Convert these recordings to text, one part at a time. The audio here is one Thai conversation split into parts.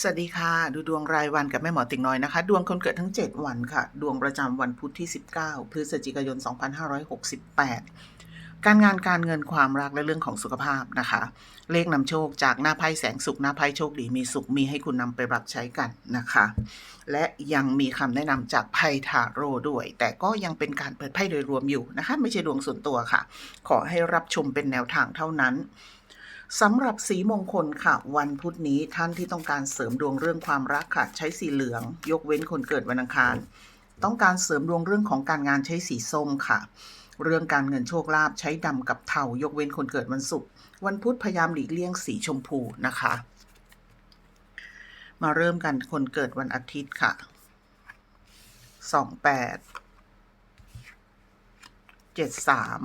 สวัสดีค่ะ ดูดวงรายวันกับแม่หมอติ่งน้อยนะคะ ดวงคนเกิดทั้ง 7 วันค่ะ ดวงประจำวันพุธที่ 19 พฤศจิกายน 2568 การงานการเงินความรักและเรื่องของสุขภาพนะคะ เลขนำโชคจากหน้าไพ่แสงสุขหน้าไพ่โชคดีมีสุขมีให้คุณนำไปปรับใช้กันนะคะ และยังมีคำแนะนำจากไพ่ทาโร่ด้วย แต่ก็ยังเป็นการเปิดไพ่โดยรวมอยู่นะคะ ไม่ใช่ดวงส่วนตัวค่ะ ขอให้รับชมเป็นแนวทางเท่านั้น สำหรับสีมงคลค่ะ วันพุธนี้ท่านที่ต้องการเสริมดวงเรื่องความรักค่ะ ใช้สีเหลือง ยกเว้นคนเกิดวันอังคาร ต้องการเสริมดวงเรื่องของการงานใช้สีส้มค่ะ เรื่องการเงินโชคลาภใช้ดำกับเทายกเว้นคนเกิดวันศุกร์วันพุธพยายามหลีกเลี่ยงสีชมพูนะคะ มาเริ่มกันคนเกิดวันอาทิตย์ค่ะสองแปดเจ็ดสาม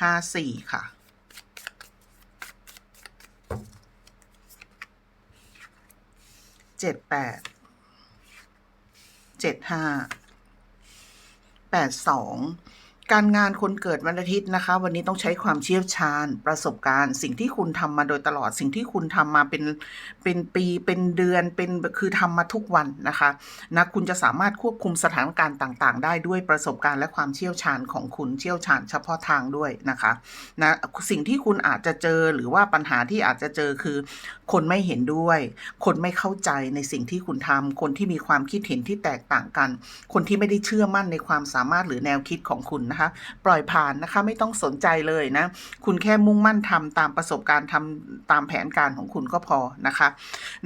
ห้าสี่ค่ะ เจ็ดแปด เจ็ดห้า แปดสองการงานคนเกิดวันอาทิตย์นะคะ วันนี้ต้องใช้ความเชี่ยวชาญประสบการณ์ สิ่งที่คุณทำมาโดยตลอดสิ่งที่คุณทำมาเป็น เป็นปีเป็นเดือนเป็นคือทำมาทุกวันนะคะนะคุณจะสามารถควบคุมสถานการณ์ต่างๆ ได้ด้วยประสบการณ์และความเชี่ยวชาญของคุณเชี่ยวชาญเฉพาะทางด้วยนะคะนะสิ่งที่คุณอาจจะเจอหรือว่าปัญหาที่อาจจะเจอคือ คนไม่เห็นด้วย คนไม่เข้าใจในสิ่งที่คุณทำคนที่มีความคิดเห็นที่แตกต่างกัน คนที่ไม่ได้เชื่อมั่นในความสามารถหรือแนวคิดของคุณนะคะ ปล่อยผ่านนะคะไม่ต้องสนใจเลยนะ คุณแค่มุ่งมั่นทำตามประสบการณ์ทำตามแผนการของคุณก็พอนะคะ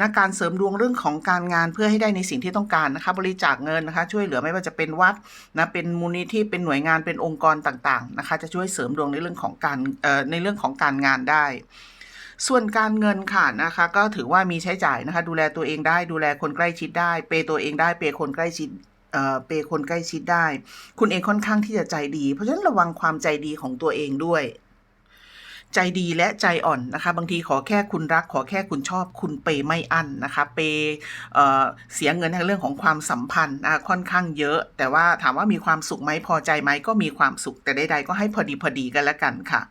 นะการเสริมดวงเรื่องของการงานเพื่อให้ได้ในสิ่งที่ต้องการนะคะ บริจาคเงินนะคะ ช่วยเหลือไม่ว่าจะเป็นวัดนะเป็นมูลนิธิเป็นหน่วยงานเป็นองค์กรต่างๆนะคะ จะช่วยเสริมดวงในเรื่องของการในเรื่องของการงานได้ส่วนการเงินค่ะนะคะ ก็ถือว่ามีใช้จ่ายนะคะ ดูแลตัวเองได้ดูแลคนใกล้ชิดได้ เปย์ตัวเองได้เปย์คนใกล้ชิดเอ่อเปย์คนใกล้ชิดได้ คุณเองค่อนข้างที่จะใจดี เพราะฉะนั้นระวังความใจดีของตัวเองด้วย ใจดีและใจอ่อนนะคะ บางทีขอแค่คุณรัก ขอแค่คุณชอบ คุณเปยไม่อั้นนะคะ เปยเเสียเงินในเรื่องของความสัมพันธ์ค่อนข้างเยอะ แต่ว่าถามว่ามีความสุขไหมพอใจไหมก็มีความสุขแต่ใดๆก็ให้พอดีพอดีกันละกันค่ะ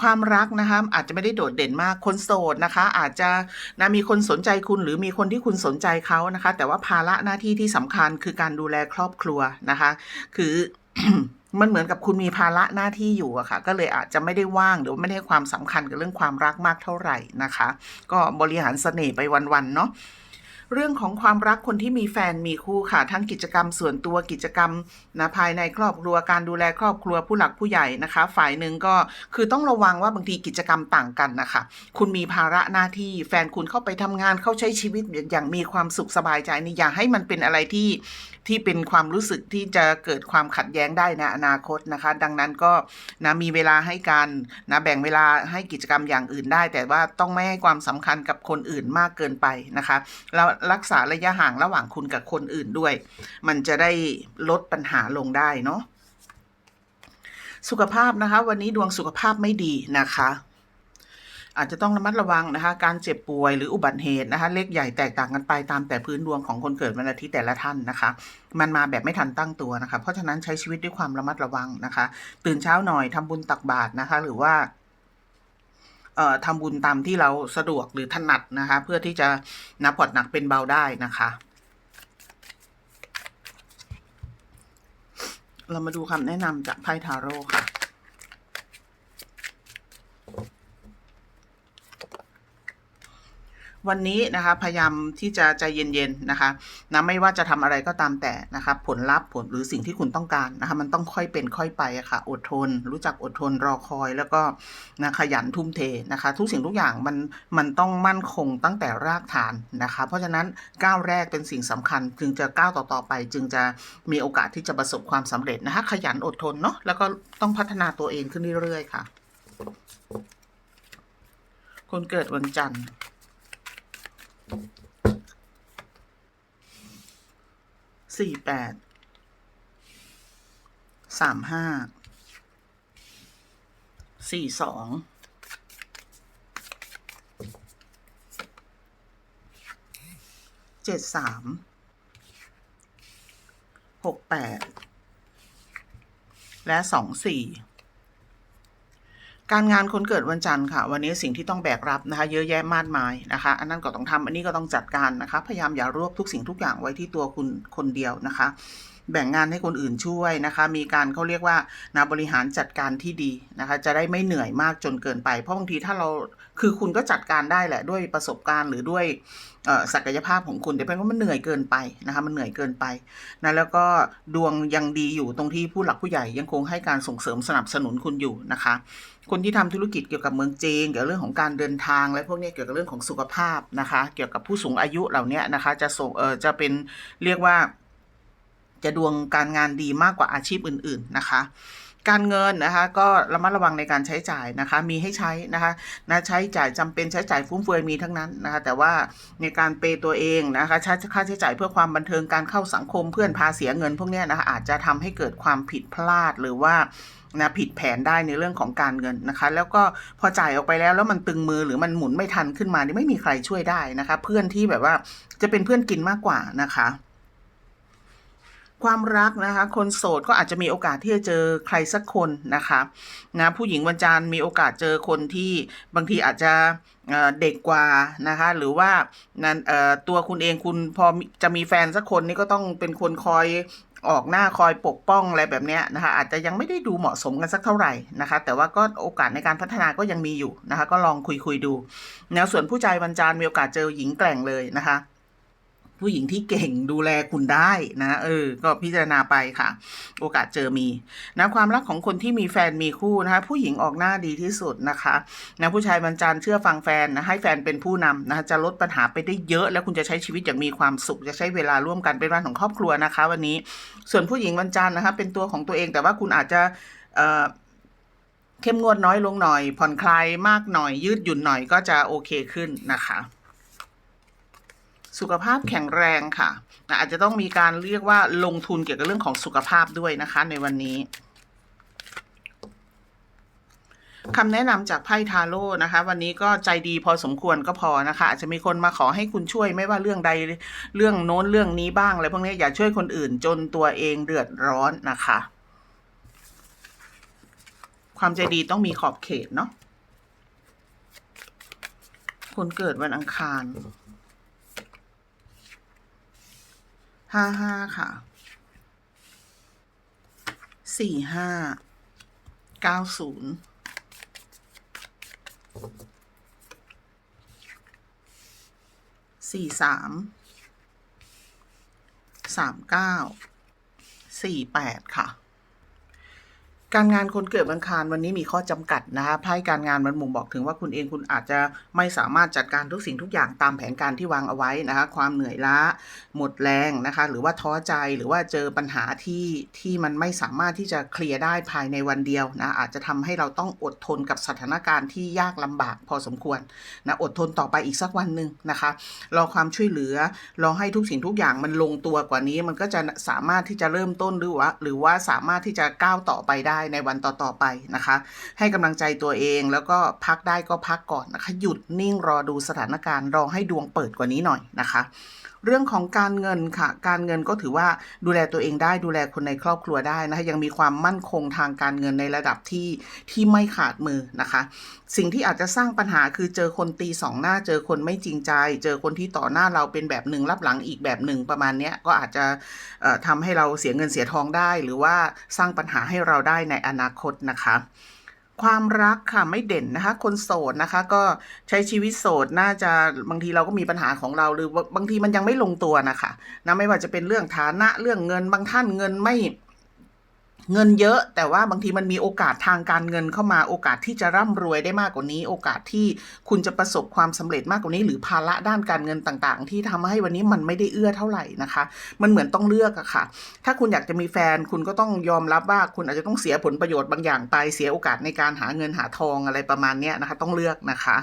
ความรักนะคะอาจจะไม่ได้โดดเด่นมากคนโสดนะคะ อาจจะนะมีคนสนใจคุณหรือมีคนที่คุณสนใจเขานะคะ แต่ว่าภาระหน้าที่ที่สำคัญคือการดูแลครอบครัวนะคะ คือ มันเหมือนกับคุณมีภาระหน้าที่อยู่อะค่ะ ก็เลยอาจจะไม่ได้ว่างหรือไม่ได้ความสำคัญกับเรื่องความรักมากเท่าไหร่นะคะ ก็บริหารเสน่ห์ไปวันๆเนาะ เรื่องของความรักคนที่มีแฟนมีคู่ค่ะ ทั้งกิจกรรมส่วนตัวกิจกรรมนะภายในครอบครัวการดูแลครอบครัวผู้หลักผู้ใหญ่นะคะ ฝ่ายหนึ่งก็คือต้องระวังว่าบางทีกิจกรรมต่างกันนะคะ คุณมีภาระหน้าที่แฟนคุณเข้าไปทำงานเข้าใช้ชีวิตอย่างมีความสุขสบายใจนี่อย่าให้มันเป็นอะไรที่ที่เป็นความรู้สึกที่จะเกิดความขัดแย้งได้ในอนาคตนะคะ ดังนั้นก็นะมีเวลาให้การนะแบ่งเวลาให้กิจกรรมอย่างอื่นได้ แต่ว่าต้องไม่ให้ความสำคัญกับคนอื่นมากเกินไปนะคะ แล้วรักษาระยะห่างระหว่างคุณกับคนอื่นด้วย มันจะได้ลดปัญหาลงได้เนาะสุขภาพนะคะ วันนี้ดวงสุขภาพไม่ดีนะคะ อาจจะต้องระมัดระวังนะคะ การเจ็บป่วยหรืออุบัติเหตุนะคะ เล็กใหญ่แตกต่างกันไปตามแต่พื้นดวงของคนเกิดวันอาทิตย์แต่ละท่านนะคะ มันมาแบบไม่ทันตั้งตัวนะคะ เพราะฉะนั้นใช้ชีวิตด้วยความระมัดระวังนะคะ ตื่นเช้าหน่อยทำบุญตักบาตรนะคะ หรือว่า ทำบุญตามที่เราสะดวกหรือถนัดนะคะ เพื่อที่จะนับผ่อนหนักเป็นเบาได้นะคะ เรามาดูคำแนะนำจากไพ่ทาโร่ค่ะ วันนี้นะคะพยายามที่จะใจเย็นๆนะคะนะไม่ว่าจะทำอะไรก็ตามแต่นะคะผลลัพธ์ผลหรือสิ่งที่คุณต้องการนะคะมันต้องค่อยเป็นค่อยไปอะค่ะอดทน รู้จักอดทนรอคอยแล้วก็นะขยันทุ่มเทนะคะ ทุกสิ่งทุกอย่างมันมันต้องมั่นคงตั้งแต่รากฐานนะคะ เพราะฉะนั้นก้าวแรกเป็นสิ่งสำคัญ จึงจะก้าวต่อๆไป จึงจะมีโอกาสที่จะประสบความสำเร็จนะคะขยันอดทนเนาะแล้วก็ต้องพัฒนาตัวเองขึ้นเรื่อยๆค่ะคนเกิดวันจันทร์ สี่แปด สามห้า สี่สอง เจ็ดสาม หกแปด และสองสี่ การงานคนเกิดวันจันทร์ค่ะ วันนี้สิ่งที่ต้องแบกรับนะคะ เยอะแยะมากมายนะคะ อันนั้นก็ต้องทำอันนี้ก็ต้องจัดการนะคะ พยายามอย่ารวบทุกสิ่งทุกอย่างไว้ที่ตัวคุณคนเดียวนะคะ แบ่งงานให้คนอื่นช่วยนะคะ มีการเขาเรียกว่านาบริหารจัดการที่ดีนะคะ จะได้ไม่เหนื่อยมากจนเกินไป เพราะบางทีถ้าเราคือคุณก็จัดการได้แหละด้วยประสบการณ์หรือด้วยศักยภาพของคุณแต่เป็นว่ามันเหนื่อยเกินไปนะคะมันเหนื่อยเกินไปนะแล้วก็ดวงยังดีอยู่ตรงที่ผู้หลักผู้ใหญ่ยังคงให้การส่งเสริมสนับสนุนคุณอยู่นะคะ คนที่ทำธุรกิจเกี่ยวกับเมืองจีนเกี่ยวกับเรื่องของการเดินทาง และพวกนี้เกี่ยวกับเรื่องของสุขภาพนะคะ เกี่ยวกับผู้สูงอายุเหล่านี้นะคะ จะส่งเออจะเป็นเรียกว่า จะดวงการงานดีมากกว่าอาชีพอื่น ๆ นะคะ การเงินนะคะ ก็ระมัดระวังในการใช้จ่ายนะคะ มีให้ใช้นะคะนะใช้จ่ายจำเป็นใช้จ่ายฟุ่มเฟือยมีทั้งนั้นนะคะ แต่ว่าในการเปยตัวเองนะคะใช้ค่าใช้จ่ายเพื่อความบันเทิงการเข้าสังคมเพื่อนพาเสียเงิน พวกนี้นะคะอาจจะทำให้เกิดความผิดพลาดหรือว่านะผิดแผนได้ในเรื่องของการเงินนะคะ แล้วก็พอจ่ายออกไปแล้วแล้วมันตึงมือหรือมันหมุนไม่ทันขึ้นมานี่ไม่มีใครช่วยได้นะคะ เพื่อนที่แบบว่าจะเป็นเพื่อนกินมากกว่านะคะ ความรักนะคะ คนโสดก็อาจจะมีโอกาสที่จะเจอใครสักคนนะคะนะผู้หญิงวันจันทร์มีโอกาสเจอคนที่บางทีอาจจะเด็กกว่านะคะ หรือว่านั้นตัวคุณเองคุณพอจะมีแฟนสักคนนี่ก็ต้องเป็นคนคอยออกหน้าคอยปกป้องอะไรแบบนี้นะคะ อาจจะยังไม่ได้ดูเหมาะสมกันสักเท่าไหร่นะคะ แต่ว่าก็โอกาสในการพัฒนาก็ยังมีอยู่นะคะ ก็ลองคุยคุยๆดูแล้วส่วนผู้ชายวันจันทร์มีโอกาสเจอหญิงแกร่งเลยนะคะ ผู้หญิงที่เก่งดูแลคุณได้นะเออ ก็พิจารณาไปค่ะ โอกาสเจอมีนะความรักของคนที่มีแฟนมีคู่นะคะผู้หญิงออกหน้าดีที่สุดนะคะนะผู้ชายบรรจารเชื่อฟังแฟนนะให้แฟนเป็นผู้นำนะคะจะลดปัญหาไปได้เยอะ แล้วคุณจะใช้ชีวิตอย่างมีความสุขจะใช้เวลาร่วมกันเป็นวันของครอบครัวนะคะ วันนี้ส่วนผู้หญิงบรรจารนะคะเป็นตัวของตัวเองแต่ว่าคุณอาจจะเอ่อเข้มงวดน้อยลงหน่อย ผ่อนคลายมากหน่อยยืดหยุ่นหน่อยก็จะโอเคขึ้นนะคะ สุขภาพแข็งแรงค่ะ อาจจะต้องมีการเรียกว่าลงทุนเกี่ยวกับเรื่องของสุขภาพด้วยนะคะ ในวันนี้คำแนะนำจากไพ่ทาโร่นะคะ วันนี้ก็ใจดีพอสมควรก็พอนะคะ อาจจะมีคนมาขอให้คุณช่วยไม่ว่าเรื่องใดเรื่องโน้นเรื่องนี้บ้างอะไรพวกนี้อย่าช่วยคนอื่นจนตัวเองเดือดร้อนนะคะ ความใจดีต้องมีขอบเขตเนาะคนเกิดวันอังคาร ห้าห้าค่ะสี่ห้าเก้าศูนย์สี่สามสามเก้าสี่แปดค่ะ การงานคนเกิดวันอังคารวันนี้มีข้อจำกัดนะคะไพ่การงานมันบ่งบอกถึงว่าคุณเองคุณอาจจะไม่สามารถจัดการทุกสิ่งทุกอย่างตามแผนการที่วางเอาไว้นะคะ ความเหนื่อยล้าหมดแรงนะคะ หรือว่าท้อใจหรือว่าเจอปัญหาที่ที่มันไม่สามารถที่จะเคลียร์ได้ภายในวันเดียวนะอาจจะทำให้เราต้องอดทนกับสถานการณ์ที่ยากลำบากพอสมควรนะอดทนต่อไปอีกสักวันหนึ่งนะคะรอความช่วยเหลือรอให้ทุกสิ่งทุกอย่างมันลงตัวกว่านี้ มันก็จะสามารถที่จะเริ่มต้นหรือว่า หรือว่าสามารถที่จะก้าวต่อไปได้ในวันต่อๆไปนะคะ ให้กำลังใจตัวเองแล้วก็พักได้ก็พักก่อนนะคะ หยุดนิ่งรอดูสถานการณ์รอให้ดวงเปิดกว่านี้หน่อยนะคะ เรื่องของการเงินค่ะ การเงินก็ถือว่าดูแลตัวเองได้ดูแลคนในครอบครัวได้นะคะยังมีความมั่นคงทางการเงินในระดับที่ที่ไม่ขาดมือนะคะ สิ่งที่อาจจะสร้างปัญหาคือเจอคนตีสองหน้า เจอคนไม่จริงใจ เจอคนที่ต่อหน้าเราเป็นแบบหนึ่งรับหลังอีกแบบหนึ่งประมาณนี้ก็อาจจะเอ่อทำให้เราเสียเงินเสียทองได้ หรือว่าสร้างปัญหาให้เราได้ในอนาคตนะคะ ความรักค่ะไม่เด่นนะคะ คนโสดนะคะ ก็ใช้ชีวิตโสดน่าจะบางทีเราก็มีปัญหาของเราหรือบางทีมันยังไม่ลงตัวนะคะนะไม่ว่าจะเป็นเรื่องฐานะเรื่องเงินบางท่านเงินไม่ เงินเยอะแต่ว่าบางทีมันมีโอกาสทางการเงินเข้ามาโอกาสที่จะร่ำรวยได้มากกว่านี้ โอกาสที่คุณจะประสบความสำเร็จมากกว่านี้ หรือภาระด้านการเงินต่างๆ ที่ทำให้วันนี้มันไม่ได้เอื้อเท่าไหร่นะคะ มันเหมือนต้องเลือกอะค่ะ ถ้าคุณอยากจะมีแฟนคุณก็ต้องยอมรับว่าคุณอาจจะต้องเสียผลประโยชน์บางอย่างไปเสียโอกาสในการหาเงินหาทองอะไรประมาณนี้นะคะ ต้องเลือกนะคะ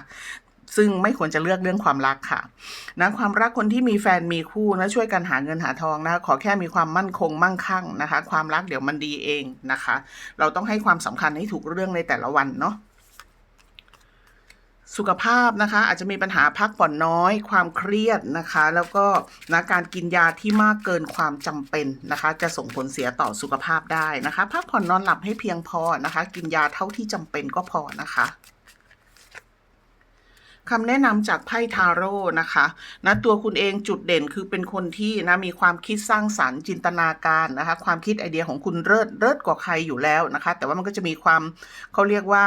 ซึ่งไม่ควรจะเลือกเรื่องความรักค่ะนะความรักคนที่มีแฟนมีคู่นะช่วยกันหาเงินหาทองนะคะขอแค่มีความมั่นคงมั่งคั่งนะคะ ความรักเดี๋ยวมันดีเองนะคะ เราต้องให้ความสำคัญให้ถูกเรื่องในแต่ละวันเนาะสุขภาพนะคะอาจจะมีปัญหาพักผ่อนน้อย ความเครียดนะคะ แล้วก็นะการกินยาที่มากเกินความจำเป็นนะคะ จะส่งผลเสียต่อสุขภาพได้นะคะ พักผ่อนนอนหลับให้เพียงพอนะคะ กินยาเท่าที่จำเป็นก็พอนะคะ คำแนะนำจากไพ่ทาโร่นะคะนะตัวคุณเองจุดเด่นคือเป็นคนที่นะมีความคิดสร้างสรรค์จินตนาการนะคะความคิดไอเดียของคุณเลิศเลิศกว่าใครอยู่แล้วนะคะ แต่ว่ามันก็จะมีความเขาเรียกว่า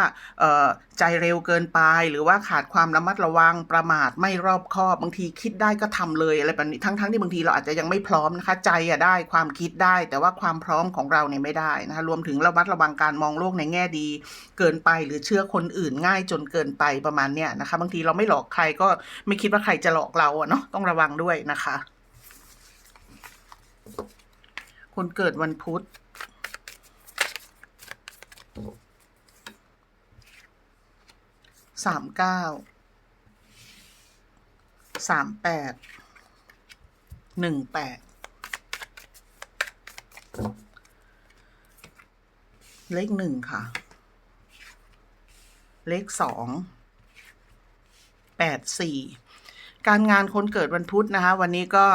ใจเร็วเกินไป หรือว่าขาดความระมัดระวังประมาทไม่รอบคอบบางทีคิดได้ก็ทำเลยอะไรแบบนี้ทั้งๆทที่บางทีเราอาจจะยังไม่พร้อมนะคะ ใจอะได้ความคิดได้ แต่ว่าความพร้อมของเราเนี่ยไม่ได้นะคะรวมถึงระมัดระวังการมองโลกในแง่ดี เกินไปหรือเชื่อคนอื่นง่ายจนเกินไปประมาณเนี้ยนะคะบางทีเราไม่หลอกใครก็ไม่คิดว่าใครจะหลอกเราอะเนาะต้องระวังด้วยนะคะ คนเกิดวันพุธสามเก้าสามแปดหนึ่งแปดเลขหนึ่งค่ะ เลขสอง แปดสี่ การงานคนเกิดวันพุธนะคะ วันนี้ก็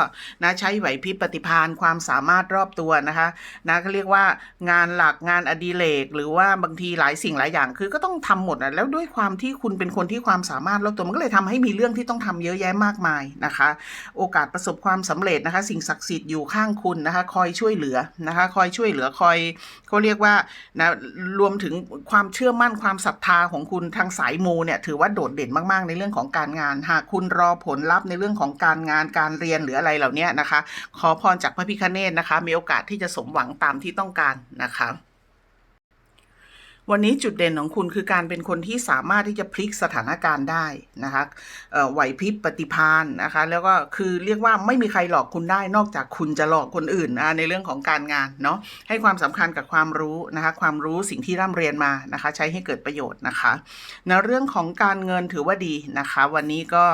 นะใช้ไหวพริบปฏิภาณความสามารถรอบตัวนะคะนะก็เรียกว่างานหลักงานอดิเรกหรือว่าบางทีหลายสิ่งหลายอย่าง คือก็ต้องทำหมดอะแล้วด้วยความที่คุณเป็นคนที่ความสามารถรอบตัวมันก็เลยทำให้มีเรื่องที่ต้องทำเยอะแยะมากมายนะคะ โอกาสประสบความสำเร็จนะคะ สิ่งศักดิ์สิทธิ์อยู่ข้างคุณนะคะ คอยช่วยเหลือนะคะ คอยช่วยเหลือคอยเขาเรียกว่านะรวมถึงความเชื่อมั่นความศรัทธาของคุณทางสายมูเนี่ยถือว่าโดดเด่นมากๆ ในเรื่องของการงานหากคุณรอผลลลัพธ์ในเรื่องของการงานการเรียนหรืออะไรเหล่านี้นะคะ ขอพรจากพระพิฆเนศนะคะ มีโอกาสที่จะสมหวังตามที่ต้องการนะคะ วันนี้จุดเด่นของคุณคือการเป็นคนที่สามารถที่จะพลิกสถานการณ์ได้นะคะไหวพริบปฏิภาณนะคะ แล้วก็คือเรียกว่าไม่มีใครหลอกคุณได้นอกจากคุณจะหลอกคนอื่นในเรื่องของการงานเนาะให้ความสำคัญกับความรู้นะคะ ความรู้สิ่งที่ร่ำเรียนมานะคะ ใช้ให้เกิดประโยชน์นะคะในเรื่องของการเงินถือว่าดีนะคะ วันนี้ก็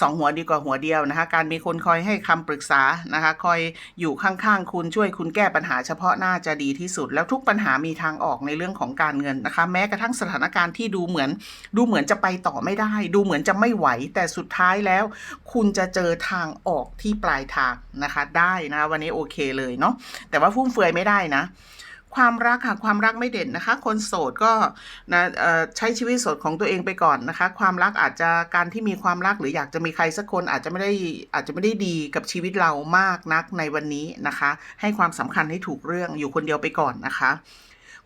สองหัวดีกว่าหัวเดียวนะคะ การมีคนคอยให้คำปรึกษานะคะ คอยอยู่ข้างๆคุณช่วยคุณแก้ปัญหาเฉพาะหน้าจะดีที่สุด แล้วทุกปัญหามีทางออกในเรื่องของการเงินนะคะ แม้กระทั่งสถานการณ์ที่ดูเหมือน ดูเหมือนจะไปต่อไม่ได้ ดูเหมือนจะไม่ไหว แต่สุดท้ายแล้ว คุณจะเจอทางออกที่ปลายทางนะคะ ได้นะวันนี้โอเคเลยเนาะแต่ว่าฟุ่มเฟือยไม่ได้นะความรักค่ะความรักไม่เด่นนะคะ คนโสดก็นะใช้ชีวิตโสดของตัวเองไปก่อนนะคะ ความรักอาจจะการที่มีความรักหรืออยากจะมีใครสักคนอาจจะไม่ได้อาจจะไม่ได้ดีกับชีวิตเรามากนักในวันนี้นะคะ ให้ความสำคัญให้ถูกเรื่องอยู่คนเดียวไปก่อนนะคะ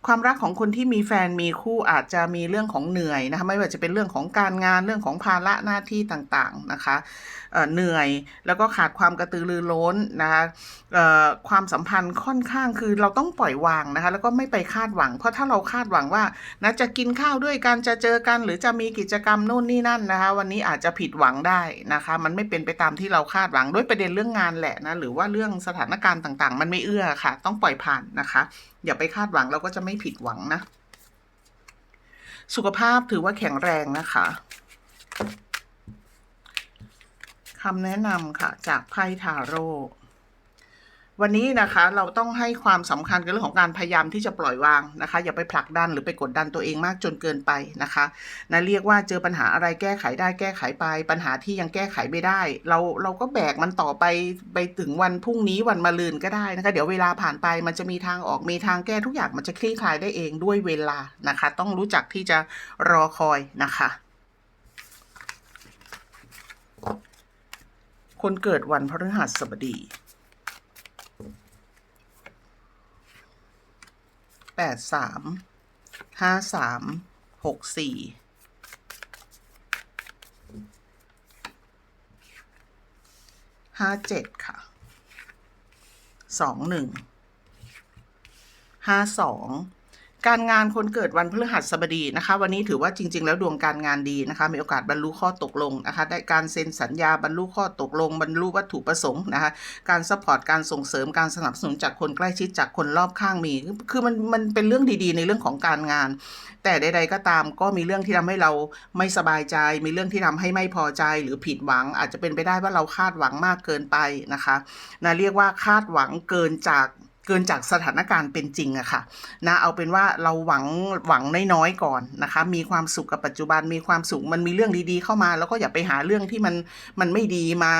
ความรักของคนที่มีแฟนมีคู่อาจจะมีเรื่องของเหนื่อยนะคะไม่ว่าจะเป็นเรื่องของการงานเรื่องของภาระหน้าที่ต่างๆนะคะ เหนื่อย แล้วก็ขาดความกระตือรือร้นนะคะความสัมพันธ์ค่อนข้างคือเราต้องปล่อยวางนะคะ แล้วก็ไม่ไปคาดหวัง เพราะถ้าเราคาดหวังว่านะจะกินข้าวด้วยกันจะเจอกัน หรือจะมีกิจกรรมโน่นนี่นั่นนะคะ วันนี้อาจจะผิดหวังได้นะคะ มันไม่เป็นไปตามที่เราคาดหวังด้วยประเด็นเรื่องงานแหละนะหรือว่าเรื่องสถานการณ์ต่างๆ มันไม่เอื้อค่ะ ต้องปล่อยผ่านนะคะ อย่าไปคาดหวังเราก็จะไม่ผิดหวังนะ สุขภาพถือว่าแข็งแรงนะคะ คำแนะนำค่ะจากไพ่ทาโร่วันนี้นะคะเราต้องให้ความสำคัญกับเรื่องของการพยายามที่จะปล่อยวางนะคะ อย่าไปผลักดันหรือไปกดดันตัวเองมากจนเกินไปนะคะนะเรียกว่าเจอปัญหาอะไรแก้ไขได้แก้ไขไป ปัญหาที่ยังแก้ไขไม่ได้ เราเราก็แบกมันต่อไปไปถึงวันพรุ่งนี้วันมะรืนก็ได้นะคะ เดี๋ยวเวลาผ่านไปมันจะมีทางออกมีทางแก้ทุกอย่างมันจะคลี่คลายได้เองด้วยเวลานะคะ ต้องรู้จักที่จะรอคอยนะคะ คนเกิดวันพฤหัสบดีแปดสามห้าสามหกสี่ห้าเจ็ดค่ะสองหนึ่งห้าสอง การงานคนเกิดวันพฤหัสบดีนะคะ วันนี้ถือว่าจริง ๆ แล้วดวงการงานดีนะคะ มีโอกาสบรรลุข้อตกลงนะคะ ได้การเซ็นสัญญาบรรลุข้อตกลง บรรลุวัตถุประสงค์นะคะ การซัพพอร์ตการส่งเสริมการสนับสนุนจากคนใกล้ชิดจากคนรอบข้างมี คือมันมันเป็นเรื่องดีๆ ในเรื่องของการงาน แต่ใด ๆ ก็ตามก็มีเรื่องที่ทำให้เราไม่สบายใจ มีเรื่องที่ทำให้ไม่พอใจหรือผิดหวัง อาจจะเป็นไปได้ว่าเราคาดหวังมากเกินไปนะคะนะเรียกว่าคาดหวังเกินจาก เกินจากสถานการณ์เป็นจริงอะค่ะนะเอาเป็นว่าเราหวังหวังน้อยๆก่อนนะคะ มีความสุขกับปัจจุบันมีความสุขมันมีเรื่องดีๆเข้ามา แล้วก็อย่าไปหาเรื่องที่มันมันไม่ดีมา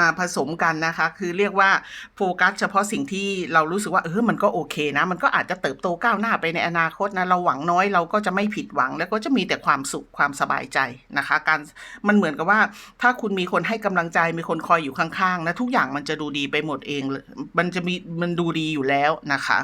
มาผสมกันนะคะ คือเรียกว่าโฟกัสเฉพาะสิ่งที่เรารู้สึกว่าเออมันก็โอเคนะ มันก็อาจจะเติบโตก้าวหน้าไปในอนาคตนะเราหวังน้อยเราก็จะไม่ผิดหวัง แล้วก็จะมีแต่ความสุขความสบายใจนะคะ การมันเหมือนกับว่าถ้าคุณมีคนให้กำลังใจมีคนคอยอยู่ข้างๆนะทุกอย่างมันจะดูดีไปหมดเองเลยมันจะมีมันดูดีอยู่แล้วนะคะ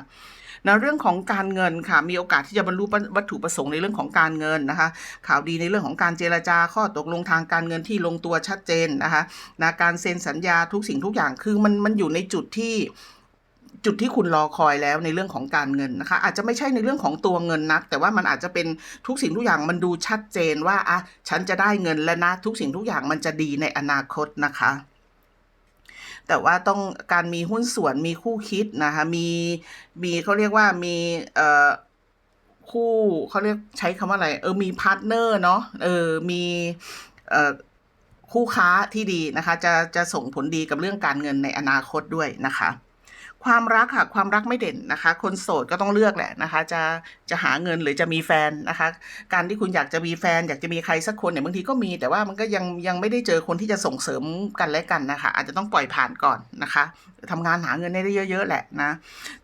นะเรื่องของการเงินค่ะมีโอกาสที่จะบรรลุวัตถุประสงค์ในเรื่องของการเงินนะคะ ข่าวดีในเรื่องของการเจรจาข้อตกลงทางการเงินที่ลงตัวชัดเจนนะคะนะการเซ็นสัญญาทุกสิ่งทุกอย่างคือมันมันอยู่ในจุดที่จุดที่คุณรอคอยแล้วในเรื่องของการเงินนะคะ อาจจะไม่ใช่ในเรื่องของตัวเงินนัก แต่ว่ามันอาจจะเป็นทุกสิ่งทุกอย่างมันดูชัดเจนว่าอะฉันจะได้เงินแล้วนะ ทุกสิ่งทุกอย่างมันจะดีในอนาคตนะคะ แต่ว่าต้องการมีหุ้นส่วนมีคู่คิดนะคะมีมีเขาเรียกว่ามีเอ่อคู่เขาเรียกใช้คำว่าอะไร เออมีพาร์ทเนอร์เนาะเออมีเอ่อคู่ค้าที่ดีนะคะ จะจะส่งผลดีกับเรื่องการเงินในอนาคตด้วยนะคะ ความรักค่ะความรักไม่เด่นนะคะ คนโสดก็ต้องเลือกแหละนะคะ จะจะหาเงินหรือจะมีแฟนนะคะ การที่คุณอยากจะมีแฟน อยากจะมีใครสักคนเนี่ยบางทีก็มีแต่ว่ามันก็ยังยังไม่ได้เจอคนที่จะส่งเสริมกันและกันนะคะ อาจจะต้องปล่อยผ่านก่อนนะคะทำงานหาเงินได้เยอะๆแหละนะ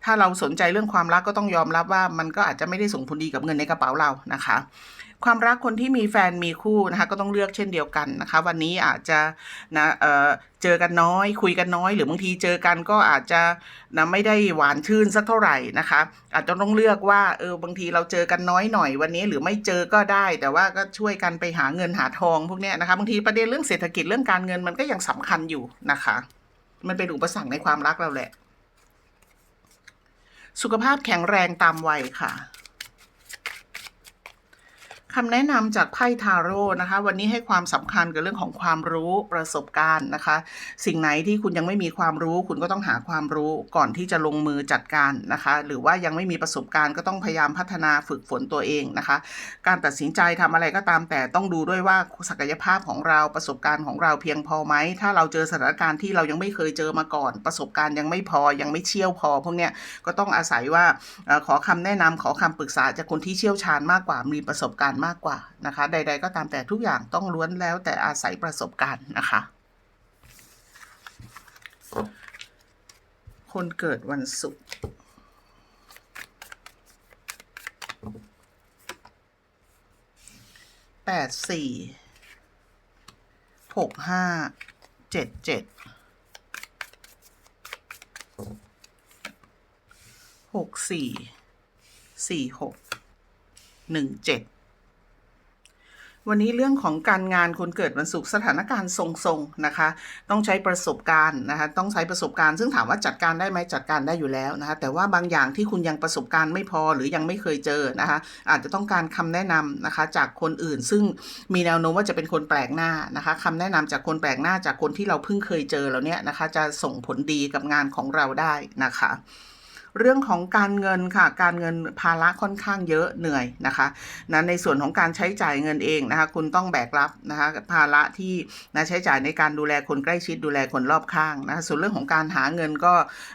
ถ้าเราสนใจเรื่องความรักก็ต้องยอมรับว่ามันก็อาจจะไม่ได้ส่งผลดีกับเงินในกระเป๋าเรานะคะ ความรักคนที่มีแฟนมีคู่นะคะก็ต้องเลือกเช่นเดียวกันนะคะ วันนี้อาจจะนะเออเจอกันน้อย คุยกันน้อย หรือบางทีเจอกันก็อาจจะนะไม่ได้หวานชื่นสักเท่าไหร่นะคะ อาจจะต้องเลือกว่าเออบางทีเราเจอกันน้อยหน่อยวันนี้หรือไม่เจอก็ได้ แต่ว่าก็ช่วยกันไปหาเงินหาทองพวกเนี้ยนะคะบางทีประเด็นเรื่องเศรษฐกิจเรื่องการเงินมันก็ยังสำคัญอยู่นะคะ มันเป็นอุปสรรคในความรักเราแหละ สุขภาพแข็งแรงตามวัยค่ะ คำแนะนำจากไพ่ทาโร่นะคะ วันนี้ให้ความสำคัญกับเรื่องของความรู้ประสบการณ์นะคะ สิ่งไหนที่คุณยังไม่มีความรู้ คุณก็ต้องหาความรู้ก่อนที่จะลงมือจัดการนะคะ หรือว่ายังไม่มีประสบการณ์ก็ต้องพยายามพัฒนาฝึกฝนตัวเองนะคะ การตัดสินใจทำอะไรก็ตามแต่ต้องดูด้วยว่าศักยภาพของเราประสบการณ์ของเราเพียงพอไหมถ้าเราเจอสถานการณ์ที่เรายังไม่เคยเจอมาก่อน ประสบการณ์ยังไม่พอยังไม่เชี่ยวพอพวกเนี้ยก็ต้องอาศัยว่าขอคำแนะนำขอคำปรึกษาจากคนที่เชี่ยวชาญมากกว่ามีประสบการณ์มากกว่านะคะ ใด ๆ ก็ตามแต่ทุกอย่างต้องล้วนแล้วแต่อาศัยประสบการณ์นะคะ คนเกิดวันศุกร์แปดสี่หกห้าเจ็ดเจ็ดหกสี่สี่หกหนึ่งเจ็ด วันนี้เรื่องของการงานคนเกิดวันศุกร์สถานการณ์ทรงๆนะคะ ต้องใช้ประสบการณ์นะคะต้องใช้ประสบการณ์ ซึ่งถามว่าจัดการได้ไหมจัดการได้อยู่แล้วนะคะแต่ว่าบางอย่างที่คุณยังประสบการณ์ไม่พอหรือยังไม่เคยเจอนะคะอาจจะต้องการคำแนะนำนะคะจากคนอื่น ซึ่งมีแนวโน้มว่าจะเป็นคนแปลกหน้านะคะคำแนะนำจากคนแปลกหน้าจากคนที่เราเพิ่งเคยเจอแล้วเนี่ยนะคะจะส่งผลดีกับงานของเราได้นะคะ เรื่องของการเงินค่ะ การเงินภาระค่อนข้างเยอะเหนื่อยนะคะนะในส่วนของการใช้จ่ายเงินเองนะคะ คุณต้องแบกรับนะคะภาระที่นะใช้จ่ายในการดูแลคนใกล้ชิดดูแลคนรอบข้างนะคะส่วนเรื่องของการหาเงินก็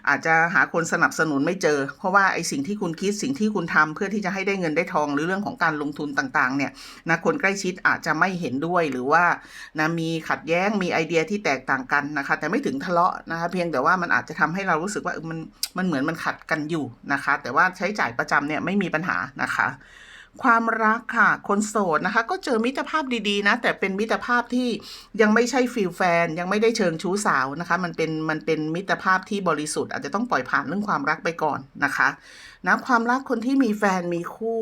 อาจจะหาคนสนับสนุนไม่เจอ เพราะว่าไอ้สิ่งที่คุณคิดสิ่งที่คุณทำเพื่อที่จะให้ได้เงินได้ทองหรือเรื่องของการลงทุนต่างๆเนี่ยนะคนใกล้ชิดอาจจะไม่เห็นด้วยหรือว่านะมีขัดแย้งมีไอเดียที่แตกต่างกันนะคะ แต่ไม่ถึงทะเลาะนะคะเพียงแต่ว่ามันอาจจะทำให้เรารู้สึกว่ามันมันเหมือนมันขัดกันอยู่นะคะ แต่ว่าใช้จ่ายประจำเนี่ยไม่มีปัญหานะคะ ความรักค่ะ คนโสดนะคะ ก็เจอมิตรภาพดีๆนะ แต่เป็นมิตรภาพที่ยังไม่ใช่ฟิลแฟน ยังไม่ได้เชิงชู้สาวนะคะ มันเป็นมันเป็นมิตรภาพที่บริสุทธิ์อาจจะต้องปล่อยผ่านเรื่องความรักไปก่อนนะคะนะความรักคนที่มีแฟนมีคู่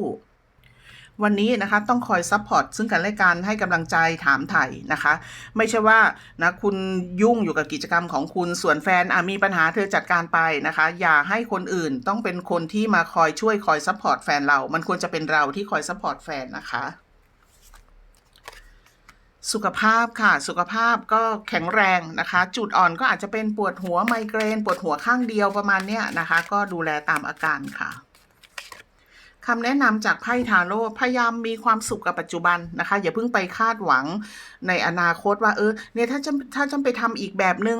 วันนี้นะคะต้องคอยซัพพอร์ตซึ่งกันและกันให้กำลังใจถามไถ่นะคะ ไม่ใช่ว่านะคุณยุ่งอยู่กับกิจกรรมของคุณส่วนแฟนมีปัญหาเธอจัดการไปนะคะ อย่าให้คนอื่นต้องเป็นคนที่มาคอยช่วยคอยซัพพอร์ตแฟนเรา มันควรจะเป็นเราที่คอยซัพพอร์ตแฟนนะคะสุขภาพค่ะ สุขภาพก็แข็งแรงนะคะ จุดอ่อนก็อาจจะเป็นปวดหัวไมเกรน ปวดหัวข้างเดียวประมาณเนี้ยนะคะ ก็ดูแลตามอาการค่ะ คำแนะนำจากไพ่ทาโร่พยายามมีความสุขกับปัจจุบันนะคะ อย่าเพิ่งไปคาดหวังในอนาคตว่าเออเนี่ยถ้าจะถ้าจะไปทำอีกแบบหนึง่ง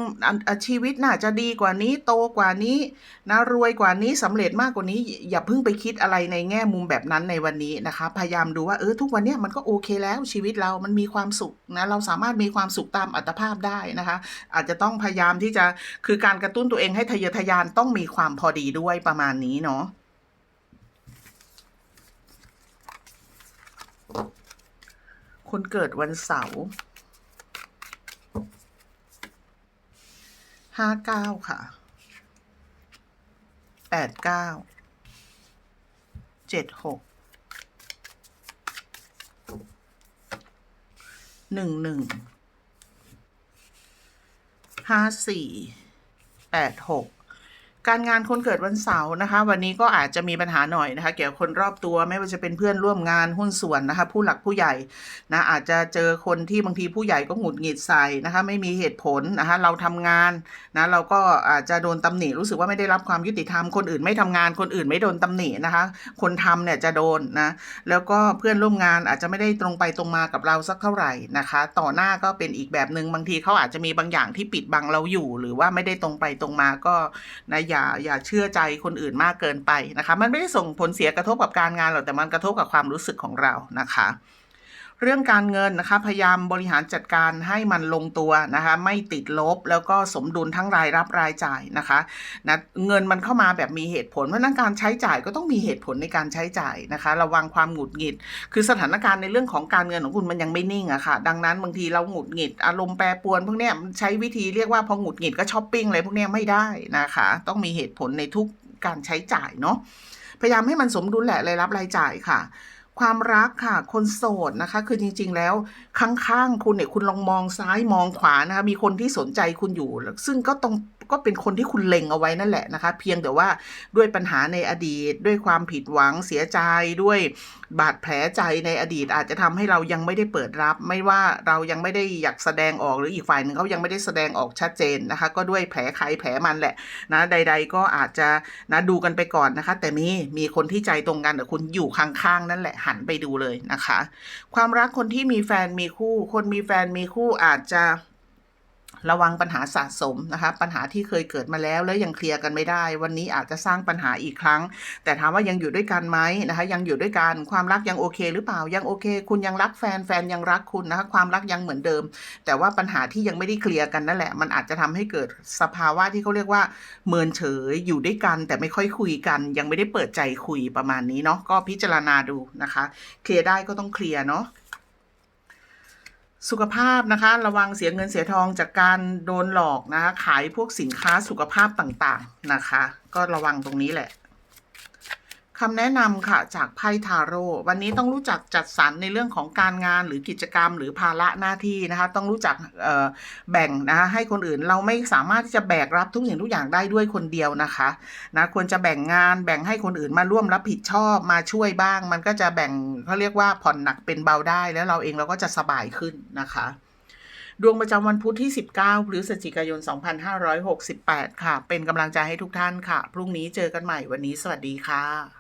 ชีวิตน่าจะดีกว่านี้โตกว่านี้นะรวยกว่านี้สำเร็จมากกว่านี้ อย่าเพิ่งไปคิดอะไรในแง่มุมแบบนั้นในวันนี้นะคะ พยายามดูว่าเออทุกวันเนี้ยมันก็โอเคแล้วชีวิตเรามันมีความสุขนะเราสามารถมีความสุขตามอัตภาพได้นะคะ อาจจะต้องพยายามที่จะคือการกระตุ้นตัวเองให้ทะเยอทะยานต้องมีความพอดีด้วยประมาณนี้เนาะ คนเกิดวันเสาร์ห้าเก้าค่ะแปดเก้าเจ็ดหกหนึ่งหนึ่งห้าสี่แปดหก การงานคนเกิดวันเสาร์นะคะ วันนี้ก็อาจจะมีปัญหาหน่อยนะคะ เกี่ยวกับคนรอบตัวไม่ว่าจะเป็นเพื่อนร่วมงานหุ้นส่วนนะคะ ผู้หลักผู้ใหญ่นะอาจจะเจอคนที่บางทีผู้ใหญ่ก็หงุดหงิดใส่นะคะ ไม่มีเหตุผลนะคะ เราทำงานนะเราก็อาจจะโดนตำหนิรู้สึกว่าไม่ได้รับความยุติธรรมคนอื่นไม่ทำงานคนอื่นไม่โดนตำหนินะคะ คนทำเนี่ยจะโดนนะแล้วก็เพื่อนร่วมงานอาจจะไม่ได้ตรงไปตรงมากับเราสักเท่าไหร่นะคะ ต่อหน้าก็เป็นอีกแบบหนึ่งบางทีเขาอาจจะมีบางอย่างที่ปิดบังเราอยู่ หรือว่าไม่ได้ตรงไปตรงมาก็นะอย่าอย่าเชื่อใจคนอื่นมากเกินไปนะคะ มันไม่ได้ส่งผลเสียกระทบกับการงานหรอกแต่มันกระทบกับความรู้สึกของเรานะคะ เรื่องการเงินนะคะพยายามบริหารจัดการให้มันลงตัวนะคะไม่ติดลบแล้วก็สมดุลทั้งรายรับรายจ่ายนะคะนะเงินมันเข้ามาแบบมีเหตุผลเพราะนั้นการใช้จ่ายก็ต้องมีเหตุผลในการใช้จ่ายนะคะ ระวังความหงุดหงิด คือสถานการณ์ในเรื่องของการเงินของคุณมันยังไม่นิ่งอะค่ะ ดังนั้นบางทีเราหงุดหงิดอารมณ์แปรปรวนพวกเนี้ยใช้วิธีเรียกว่าพอหงุดหงิดก็ช้อปปิ้งอะไรพวกเนี้ยไม่ได้นะคะ ต้องมีเหตุผลในทุกการใช้จ่ายเนาะพยายามให้มันสมดุลแหละรายรับรายจ่ายค่ะ ความรักค่ะ คนโสดนะคะ คือจริง ๆ แล้วข้างๆคุณเนี่ยคุณลองมองซ้ายมองขวานะคะ มีคนที่สนใจคุณอยู่ ซึ่งก็ตรง ก็เป็นคนที่คุณเล็งเอาไว้นั่นแหละนะคะ เพียงแต่ว่าด้วยปัญหาในอดีต ด้วยความผิดหวังเสียใจด้วยบาดแผลใจในอดีต อาจจะทำให้เรายังไม่ได้เปิดรับ ไม่ว่าเรายังไม่ได้อยากแสดงออกหรืออีกฝ่ายหนึ่งเขายังไม่ได้แสดงออกชัดเจนนะคะ ก็ด้วยแผลใครแผลมันแหละนะใด ๆ ก็อาจจะนะดูกันไปก่อนนะคะ แต่มีมีคนที่ใจตรงกันแต่คุณอยู่ข้างๆ นั่นแหละหันไปดูเลยนะคะ ความรักคนที่มีแฟนมีคู่ คนมีแฟนมีคู่อาจจะ ระวังปัญหาสะสมนะคะปัญหาที่เคยเกิดมาแล้วแล้วยังเคลียร์กันไม่ได้ วันนี้อาจจะสร้างปัญหาอีกครั้ง แต่ถามว่ายังอยู่ด้วยกันไหมนะคะ ยังอยู่ด้วยกันความรักยังโอเค หรือเปล่ายังโอเค คุณยังรักแฟนแฟนยังรักคุณนะคะความรักยังเหมือนเดิม แต่ว่าปัญหาที่ยังไม่ได้เคลียร์กันนั่นแหละ มันอาจจะทำให้เกิดสภาวะที่เขาเรียกว่าเมินเฉยอยู่ด้วยกัน แต่ไม่ค่อยคุยกัน ยังไม่ได้เปิดใจคุยประมาณนี้เนาะก็พิจารณาดูนะคะ เคลียร์ได้ก็ต้องเคลียร์เนาะ สุขภาพนะคะ ระวังเสียเงินเสียทองจากการโดนหลอกนะคะ ขายพวกสินค้าสุขภาพต่างๆนะคะ ก็ระวังตรงนี้แหละ คำแนะนำค่ะจากไพ่ทาโร่วันนี้ต้องรู้จักจัดสรรในเรื่องของการงานหรือกิจกรรม หรือภาระหน้าที่นะคะ ต้องรู้จักแบ่งนะคะให้คนอื่นเราไม่สามารถที่จะแบกรับทุกสิ่งทุกอย่างได้ด้วยคนเดียวนะคะนะควรจะแบ่งงานแบ่งให้คนอื่นมาร่วมรับผิดชอบมาช่วยบ้าง มันก็จะแบ่งเขาเรียกว่าผ่อนหนักเป็นเบาได้แล้วเราเองเราก็จะสบายขึ้นนะคะดวงประจำวันพุธที่ 19พฤศจิกายน 2568 ค่ะ เป็นกำลังใจให้ทุกท่านค่ะ พรุ่งนี้เจอกันใหม่วันนี้สวัสดีค่ะ